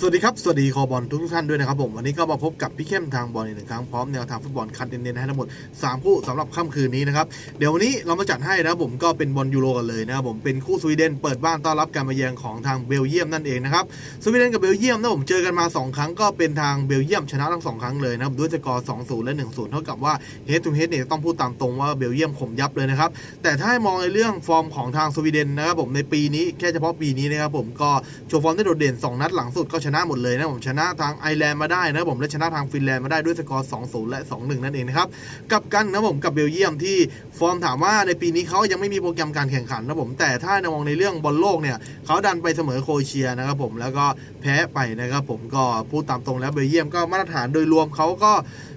สวัสดีครับ สวัสดีคอบอลทุกท่านด้วยนะครับผมวันนี้ก็มาพบกับพี่เข้มทางบอลอีกหนึ่งครั้งพร้อมแนวทางฟุตบอลคัดเน้นๆให้ทั้งหมด 3 คู่สำหรับค่ำคืนนี้นะครับเดี๋ยววันนี้เรามาจัดให้นะครับผมก็เป็นบอลยูโรกันเลยนะครับผมเป็นคู่สวีเดนเปิดบ้านต้อนรับการมาเยือนของทางเบลเยียมนั่นเองนะครับสวีเดนกับเบลเยียมนะผมเจอกันมา 2 ครั้งก็เป็นทางเบลเยียมชนะทั้งสองครั้งเลยนะครับด้วยสกอร์2-0และ1-0เท่ากับว่าเฮดทูเฮดเนี่ยต้องพูดตามตรงว่าเบลเยียมข่มยับเลยนะครับแต่ถ้าให้มองในเรื่องฟอร์มของทางสวีเดนนะครับผมในปีนี้แค่เฉพาะปีนี้นะครับผมก็โชว์ฟอร์มได้โดดเด่นสองนัดหลังสุดก็ชนะหมดเลยนะผมชนะทางไอร์แลนด์มาได้นะผมและชนะทางฟินแลนด์มาได้ด้วยสกอร์2-0และ 2-1 นั่นเองนะครับกับกันนะผมกับเบลเยียมที่ฟอร์มถามว่าในปีนี้เขายังไม่มีโปรแกรมการแข่งขันนะผมแต่ถ้ามองในเรื่องบอลโลกเนี่ยเขาดันไปเสมอโครเอเชียนะครับผมแล้วก็แพ้ไปนะครับผมก็พูดตามตรงแล้วเบลเยียมก็มาตรฐานโดยรวมเขาก็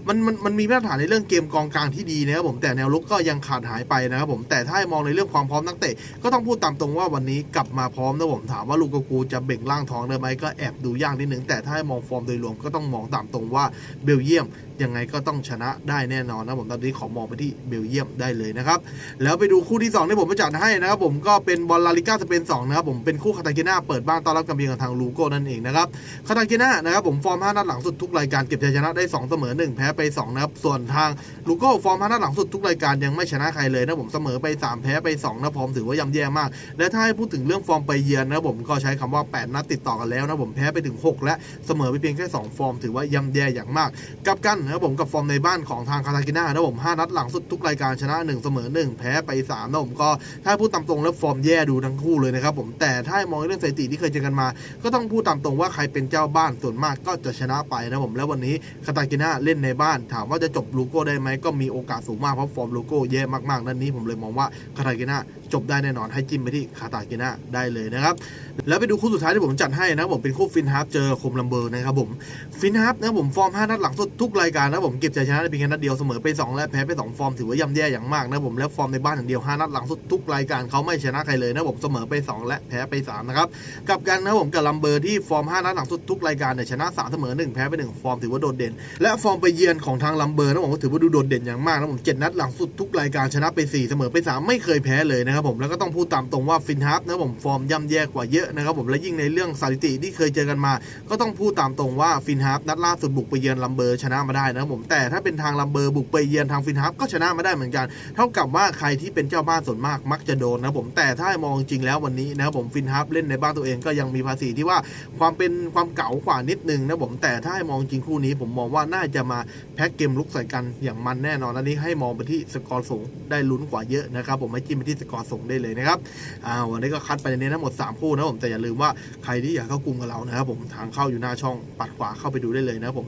มันมันมันมีมาตรฐานในเรื่องเกมกองกลางที่ดีนะครับผมแต่แนวลุกก็ยังขาดหายไปนะครับผมแต่ถ้ามองในเรื่องความพร้อมนักเตะก็ต้องพูดตามตรงว่าวันนี้กลับมาพร้อมนะผมถามว่าลูกกูจะเบ่งร่างท้องได้ไหมก็แอบดูยากนิดนึงแต่ถ้าให้มองฟอร์มโดยรวมก็ต้องมองตามตรงว่าเบลเยียม ยังไงก็ต้องชนะได้แน่นอนนะผมตอนนี้ขอมองไปที่เบลเยียมได้เลยนะครับ แล้วไปดูคู่ที่2ที่ผมมาจัดให้นะครับผมก็เป็นบอลลาลิก้าสเปน2นะครับผมเป็นคู่คาตาเกน่าเปิดบ้านต้อนรับการเยือนกับทางลูโก้นั่นเองนะครับคาตาเกน่านะครับผมฟอร์ม5นัดหลังสุดทุกรายการเก็บชัยชนะได้ 2 เสมอ 1 แพ้ไป2นะครับส่วนทางลูโก้ฟอร์ม5นัดหลังสุดทุกรายการยังไม่ชนะใครเลยนะผมเสมอไป 3 แพ้ไป2นะฟอร์มถือว่าย่ำแย่มาก และถ้าให้พูดถึงเรื่องฟอร์มไปเยือนนะครับผมก็ใช้คำว่า 8 นัดติดต่อกันแล้วนะผมแพ้ไปถึง 6 และเสมอไปเพียงแค่ 2 ฟอร์มถือว่าย่ำแย่อย่างมากกับกันนะครับผมกับฟอร์มในบ้านของทางคาตากิน่านะครับผม5นัดหลังสุดทุกรายการชนะ 1 เสมอ 1 แพ้ไป3นะผมก็ถ้าพูดตามตรงแล้วฟอร์มแย่ดูทั้งคู่เลยนะครับผมแต่ถ้ามองเรื่องสถิติที่เคยเจอกันมา ก็ต้องพูดตามตรงว่าใครเป็นเจ้าบ้านส่วนมากก็จะชนะไปนะผมแล้ววันนี้คาตากิน่าเล่นในบ้าน ถามว่าจะจบลูโก้ได้ไหมก็มีโอกาสสูงมากเพราะฟอร์มลูโก้แย่มากๆนั่นนี้ผมเลยมองว่าคาตากิน่า จบได้แน่นอนให้จิ้มไปที่คาตากิน่าได้เลยนะครับ แล้วไปดูคู่สุดท้ายที่ผมจัดให้นะผมเป็นคู่ฟินฮาร์ฟเจอโคมลัมเบอร์นะครับผมฟินฮาร์ฟนะครับผมฟอร์ม 5 นัดหลังสุดทุกรายการนะผมเก็บชัยชนะได้เพียงแค่นัดเดียวเสมอไป 2 และแพ้ไป 2 ฟอร์มถือว่าย่ำแย่อย่างมากนะผมและฟอร์มในบ้านอย่างเดียว 5 นัดหลังสุดทุกรายการเขาไม่ชนะใครเลยนะผมเสมอไป 2 และแพ้ไป3นะครับกับกันนะผมกับลัมเบอร์ที่ฟอร์ม 5 นัดหลังสุดทุกรายการเนี่ยชนะ 3 เสมอ 1 แพ้ไป 1 ฟอร์มถือว่าโดดเด่น และฟอร์มไปเยือนของทางลัมเบอร์นะผมก็ถือว่าดูโดดเด่นอย่างมากนะผมเจ็ดนัดหลังสุดทุกรายการชนะไป 4 เสมอไป 3 ไม่เคยแพ้เลยนะครับผมแล้วก็ต้องพูดตามตรงว่าฟินฮาร์ฟนะครับผมฟอร์มย่ำแย่กว่าเยอะนะครับผมและยิ่งในเรื่องสถิติที่เคยเจอกันมา ก็ต้องพูดตามตรงว่าฟินฮาร์ฟนัดล่าสุดบุกไปเยือนลัมเบอร์ชนะมาได้นะครับผมแต่ถ้าเป็นทางลัมเบอร์บุกไปเยือนทางฟินฮาร์ฟก็ชนะมาได้เหมือนกัน เท่ากับว่าใครที่เป็นเจ้าบ้านส่วนมากมักจะโดนนะครับผมแต่ถ้ามองจริงแล้ววันนี้นะครับผมฟินฮาร์ฟเล่นในบ้านตัวเองก็ยังมีภาษีที่ว่าความเป็นความเก๋ากว่านิดนึงนะผมแต่ถ้าให้มองจริงคู่นี้ผมมองว่าน่าจะมาแพ็กเกมลุกใส่กันอย่างมันแน่นอนอันนี้ให้มองไปที่สกอร์สูงได้ลุ้นกว่าเยอะนะครับผมให้จิ้มไปที่สกอร์ส่งได้เลยนะครับอ่าวันนี้ก็คัดไปในนี้ทั้งหมด 3 คู่นะผมแต่อย่าลืมว่าใครที่อยากเข้ากลุ่มกับเรานะครับผมทางเข้าอยู่หน้าช่องปัดขวาเข้าไปดูได้เลยนะครับผม